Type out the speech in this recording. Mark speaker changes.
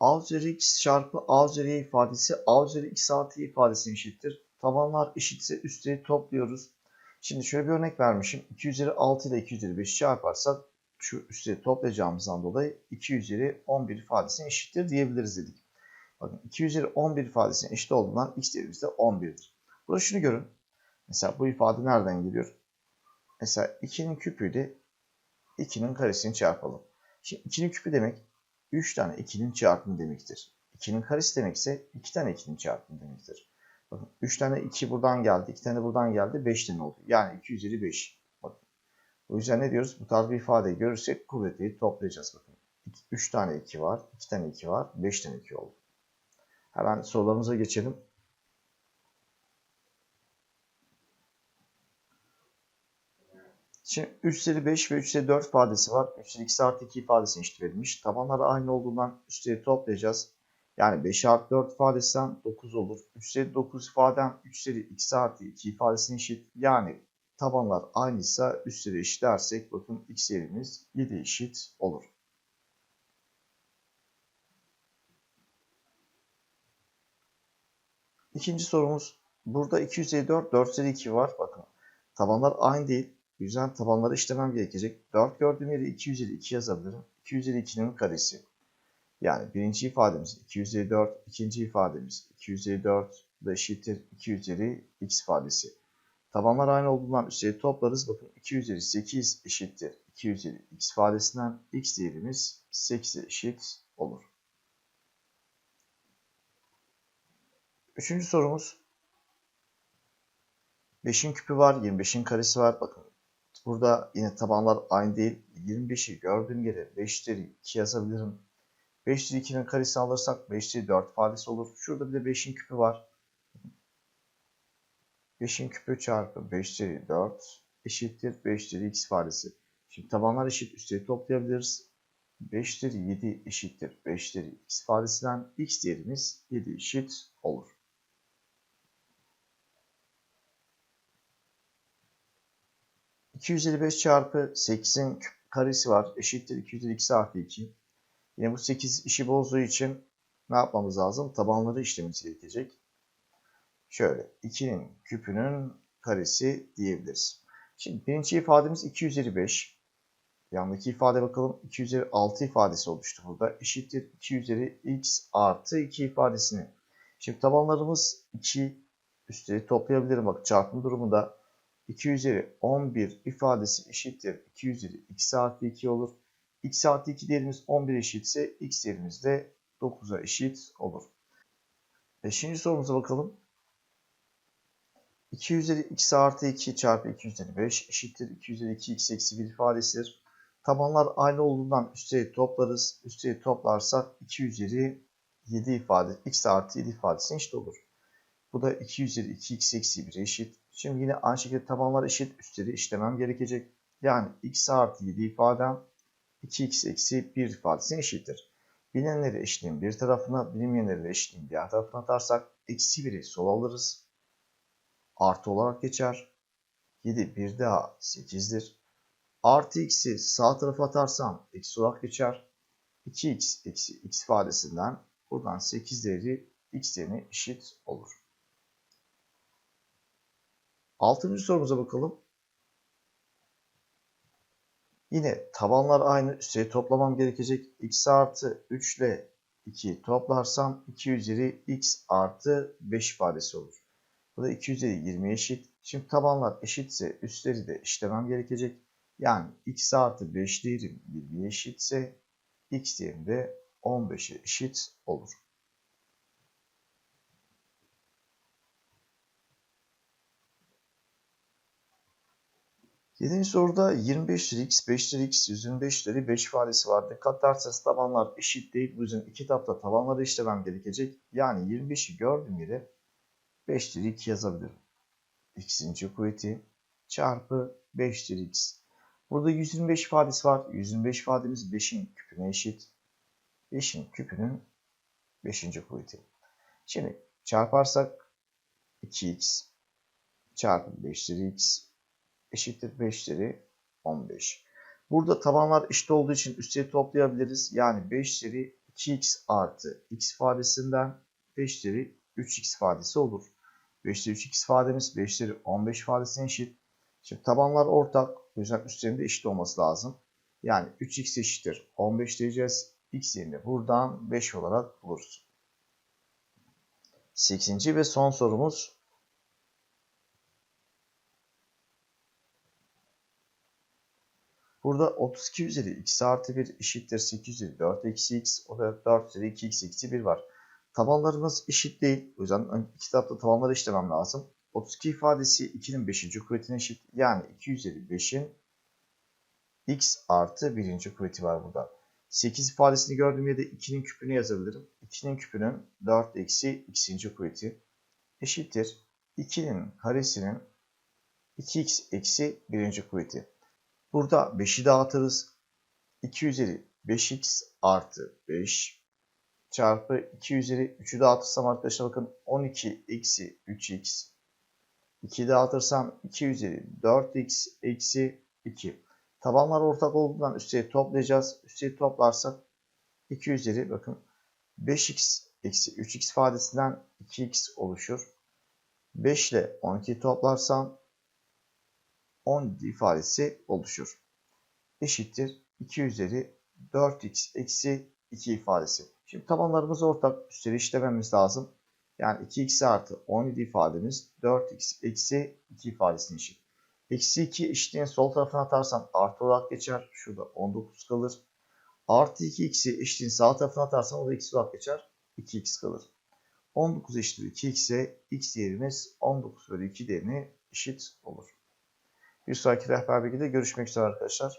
Speaker 1: a x çarpı a y ifadesi a x artı y ifadesine eşittir. Tabanlar eşitse üstleri topluyoruz. Şimdi şöyle bir örnek vermişim. 2 üzeri 6 ile 2 üzeri 5'i çarparsak şu üstleri toplayacağımızdan dolayı 2 üzeri 11 ifadesine eşittir diyebiliriz dedik. Bakın 2 üzeri 11 ifadesine eşit olduğundan x değerimiz de 11'dir. Burada şunu görün. Mesela bu ifade nereden geliyor? Mesela 2'nin küpüyle 2'nin karesini çarpalım. Şimdi 2'nin küpü demek 3 tane 2'nin çarpımı demektir. 2'nin karesi demek ise 2 tane 2'nin çarpımı demektir. Bakın 3 tane 2 buradan geldi, 2 tane buradan geldi, 5 tane oldu. Yani 2 üzeri 5. Bakın. O yüzden ne diyoruz? Bu tarz bir ifadeyi görürsek kuvvetleri toplayacağız. Bakın 3 tane 2 var, 2 tane 2 var, 5 tane 2 oldu. Hemen sorularımıza geçelim. Şimdi 3 üzeri 5 ve 3 üzeri 4 ifadesi var. 3 üzeri x artı 2 ifadesine eşit verilmiş. Tabanları aynı olduğundan üstleri toplayacağız. Yani 5 artı 4 ifadesinden 9 olur. 3 üzeri 9 ifadem 3 üzeri x artı 2 ifadesine eşit. Yani tabanlar aynıysa üstleri eşitlersek bakın x yerimiz 7 eşit olur. İkinci sorumuz. Burada 2 üzeri 4, 4 üzeri 2 var. Bakın tabanlar aynı değil. Yüzden tabanları işlemem gerekecek. 4 gördüğüm yere 2 üzeri 2 yazabilirim. 2 üzeri 2'nin karesi. Yani birinci ifademiz 2 üzeri 4, ikinci ifademiz 2 üzeri 4 da eşittir 2 üzeri x ifadesi. Tabanlar aynı olduğundan üstleri toplarız. Bakın 2 üzeri 8 eşittir 2 üzeri x ifadesinden x değerimiz 8'e eşit olur. Üçüncü sorumuz. 5'in küpü var, 25'in karesi var. Bakın burada yine tabanlar aynı değil. 25'i gördüğüm yere 5 üzeri 2 yazabilirim. 5 üzeri 2'nin karesi alırsak 5 üzeri 4 ifadesi olur. Şurada bir de 5'in küpü var. 5'in küpü çarpı 5 üzeri 4 eşittir 5 üzeri x ifadesi. Şimdi tabanlar eşit üstleri toplayabiliriz. 5 üzeri 7 eşittir 5 üzeri x ifadesinden x değerimiz 7 eşit olur. ...255 çarpı 8'in karesi var. Eşittir 252 artı 2. Yine bu 8 işi bozduğu için ne yapmamız lazım? Tabanları işlememiz gerekecek. Şöyle 2'nin küpünün karesi diyebiliriz. Şimdi birinci ifademiz 2 üzeri 5. Yandaki ifade bakalım 2 üzeri 6 ifadesi oluştu burada. Eşittir 2 üzeri x artı 2 ifadesini. Şimdi tabanlarımız 2 üstleri toplayabilirim. Bak çarpım durumunda 2 üzeri 11 ifadesi eşittir 2 üzeri x artı 2 olur. x artı 2 değerimiz 11 eşitse x değerimiz de 9'a eşit olur. Beşinci sorumuza bakalım. 2 üzeri x artı 2 çarpı 2 üzeri 5 eşittir 2 üzeri 2 x eksi 1 ifadesidir. Tabanlar aynı olduğundan üstleri toplarız. Üstleri toplarsak 2 üzeri 7 ifade x artı 7 ifadesine eşit olur. Bu da 2 üzeri 2 x eksi 1 eşit. Şimdi yine aynı şekilde tabanlar eşit üstleri işlemem gerekecek. Yani x artı 7 ifadem 2x eksi 1 ifadesine eşittir. Bilinenleri eşitliğin bir tarafına, bilinmeyenleri eşitliğin diğer tarafına atarsak eksi 1'i sol alırız. Artı olarak geçer. 7 bir daha 8'dir. Artı x'i sağ tarafa atarsam eksi olarak geçer. 2x eksi x ifadesinden buradan 8 değeri x değerine eşit olur. Altıncı sorumuza bakalım. Yine tabanlar aynı. Üstleri toplamam gerekecek. x artı 3 ile 2 toplarsam 2 üzeri x artı 5 ifadesi olur. Bu da 2 üzeri 20 eşit. Şimdi tabanlar eşitse üstleri de işlemem gerekecek. Yani x artı 5 değerim 20 eşitse x değerim de 15'e eşit olur. Yedinci soruda 25 lira x, 5 lira x, 125 lira 5 ifadesi var. Dikkat tabanlar eşit değil. Bu yüzden iki etapta tabanları işlemem gerekecek. Yani 25'i gördüğüm yere 5 lira 2 yazabilirim. x'inci kuvveti çarpı 5 lira x. Burada 125 ifadesi var. 125 ifademiz 5'in küpüne eşit. 5'in küpünün 5. kuvveti. Şimdi çarparsak 2x çarpı 5 lira x eşittir 5 üzeri 15. Burada tabanlar eşit olduğu için üstleri toplayabiliriz. Yani 5 üzeri 2x artı x ifadesinden 5 üzeri 3x ifadesi olur. 5 üzeri 3x ifademiz 5 üzeri 15 ifadesine eşit. Şimdi tabanlar ortak. O yüzden üstlerinde eşit olması lazım. Yani 3x eşittir 15 diyeceğiz. x yerine buradan 5 olarak buluruz. 8. ve son sorumuz Burada 32 üzeri x artı 1 eşittir 8 üzeri 4 eksi x. O da 4 üzeri 2x eksi 1 var. Tabanlarımız eşit değil. O yüzden iki tarafta tabanları işlemem lazım. 32 ifadesi 2'nin 5. kuvvetine eşit. Yani 2 üzeri 5'in x artı 1. kuvveti var burada. 8 ifadesini gördüğüm yerde 2'nin küpünü yazabilirim. 2'nin küpünün 4 eksi x'inci kuvveti eşittir. 2'nin karesinin 2x eksi 1. kuvveti. Burada 5'i dağıtırız. 2 üzeri 5x artı 5 çarpı 2 üzeri 3'ü dağıtırsam arkadaşlar bakın 12 eksi 3x 2'yi dağıtırsam 2 üzeri 4x eksi 2. Tabanlar ortak olduğundan üstleri toplayacağız. Üstleri toplarsak 2 üzeri bakın 5x eksi 3x ifadesinden 2x oluşur. 5 ile 12'yi toplarsam 10 ifadesi oluşur. Eşittir 2 üzeri 4x eksi 2 ifadesi. Şimdi tabanlarımız ortak. Üstleri işlememiz lazım. Yani 2x artı 17 ifademiz 4x eksi 2 ifadesine eşit. Eksi 2 eşitliğin sol tarafına atarsam artı olarak geçer. Şurada 19 kalır. Artı 2x'i eşitliğin sağ tarafına atarsam o da eksi olarak geçer. 2x kalır. 19 eşittir 2x'e x değerimiz 19 bölü 2 değerine eşit olur. Bir sonraki rehber bilgide görüşmek üzere arkadaşlar.